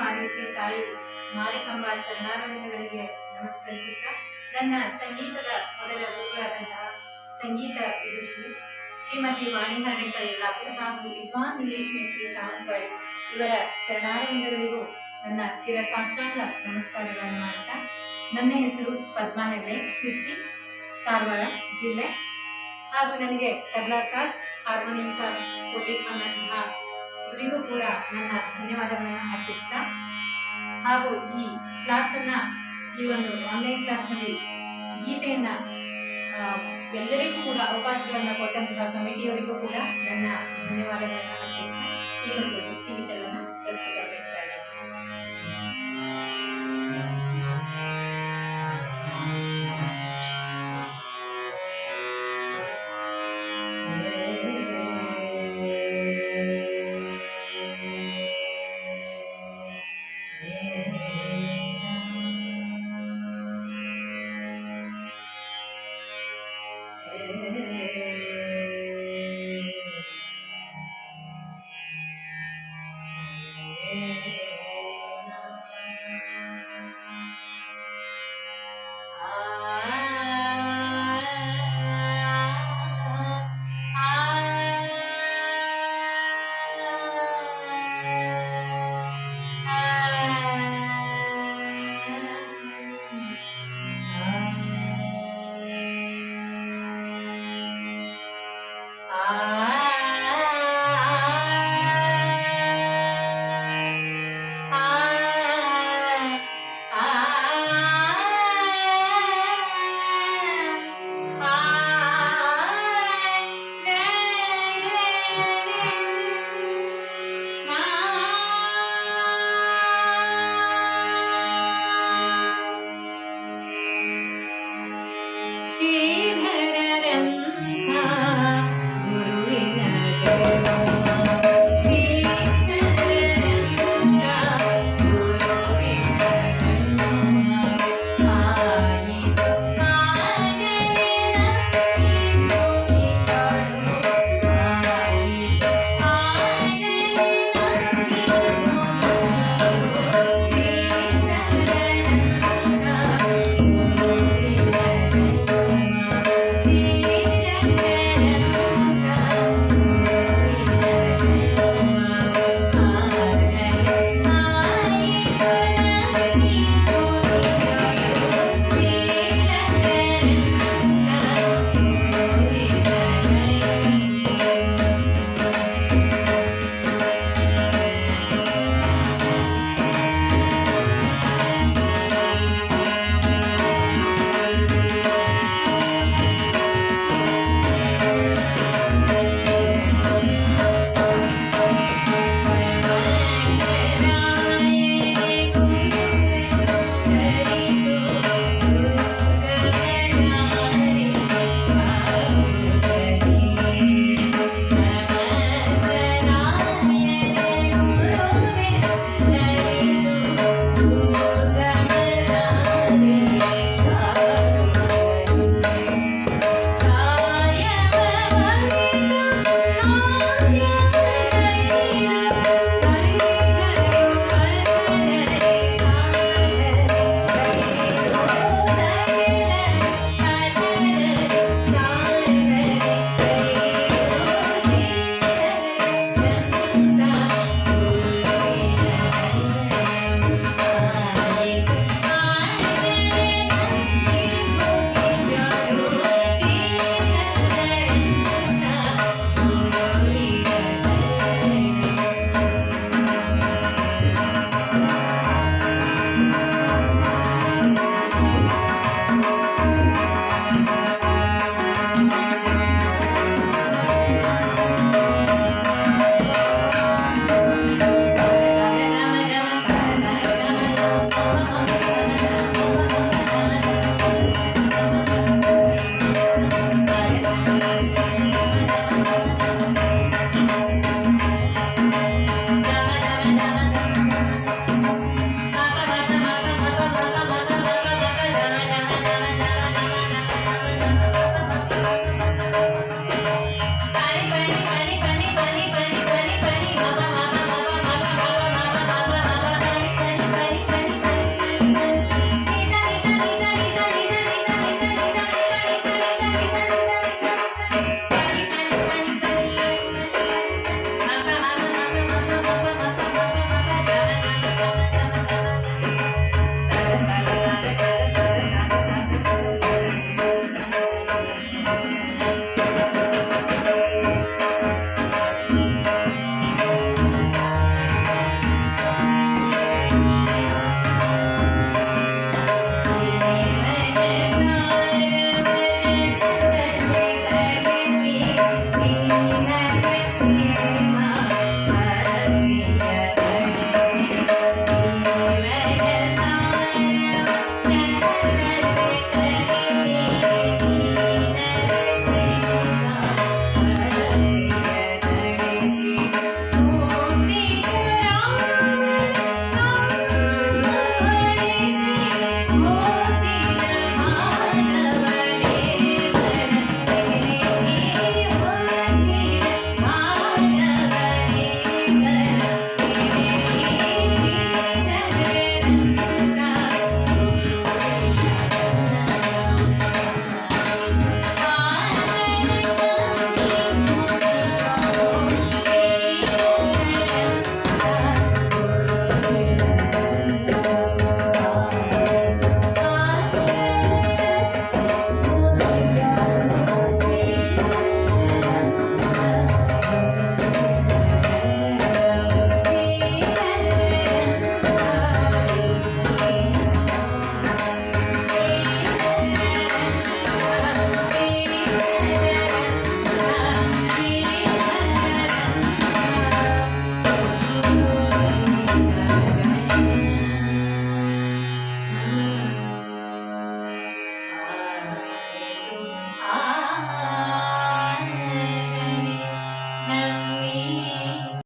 ಆದೇಶಿ ತಾಯಿ ಮಾರಿಕಂಬ ಚರಣಾರವಿಂದಗಳಿಗೆ ನಮಸ್ಕರಿಸುತ್ತಾ ನನ್ನ ಸಂಗೀತದ ಮೊದಲ ಗುರುಗಳಾದಂತಹ ಸಂಗೀತ ವಿದುಷಿ ಶ್ರೀಮತಿ ವಾಣಿ ಹರ್ಣಿಕರ್ ಯಲ್ಲಾಪುರ್ ಹಾಗೂ ವಿದ್ವಾನ್ ನಿಲೇಶ್ ಮೇಸ್ತ್ರಿ ಸಾವಂತವಾಡಿ ಇವರ ಚರಣಾರವಿಂದಗಳಿಗೂ ನನ್ನ ಶಿರ ಸಾಷ್ಟಾಂಗ ನಮಸ್ಕಾರಗಳನ್ನು ಮಾಡ್ತಾ ನನ್ನ ಹೆಸರು ಪದ್ಮಾ ಹೆಗ್ಡೆ ಶಿರ್ಸಿ, ಕಾರವಾರ ಜಿಲ್ಲೆ. ಹಾಗೂ ನನಗೆ ಕರ್ಲಾ ಸಾಥ್ ಹಾರ್ಮೋನಿಯಂ ಸಾಥ್ ಕೊಟ್ಟಿರುವಂತಹ ಇವರಿಗೂ ಕೂಡ ನನ್ನ ಧನ್ಯವಾದಗಳನ್ನು ಅರ್ಪಿಸ್ತಾ ಹಾಗೂ ಈ ಕ್ಲಾಸನ್ನ, ಈ ಒಂದು ಆನ್ಲೈನ್ ಕ್ಲಾಸ್ನಲ್ಲಿ ಗೀತೆಯನ್ನ ಎಲ್ಲರಿಗೂ ಕೂಡ ಅವಕಾಶಗಳನ್ನು ಕೊಟ್ಟಂತಹ ಕಮಿಟಿಯವರಿಗೂ ಕೂಡ ನನ್ನ ಧನ್ಯವಾದಗಳನ್ನು ಅರ್ಪಿಸ್ತಾ ಈ ಒಂದು ಭಕ್ತಿಗೀತೆಗಳನ್ನು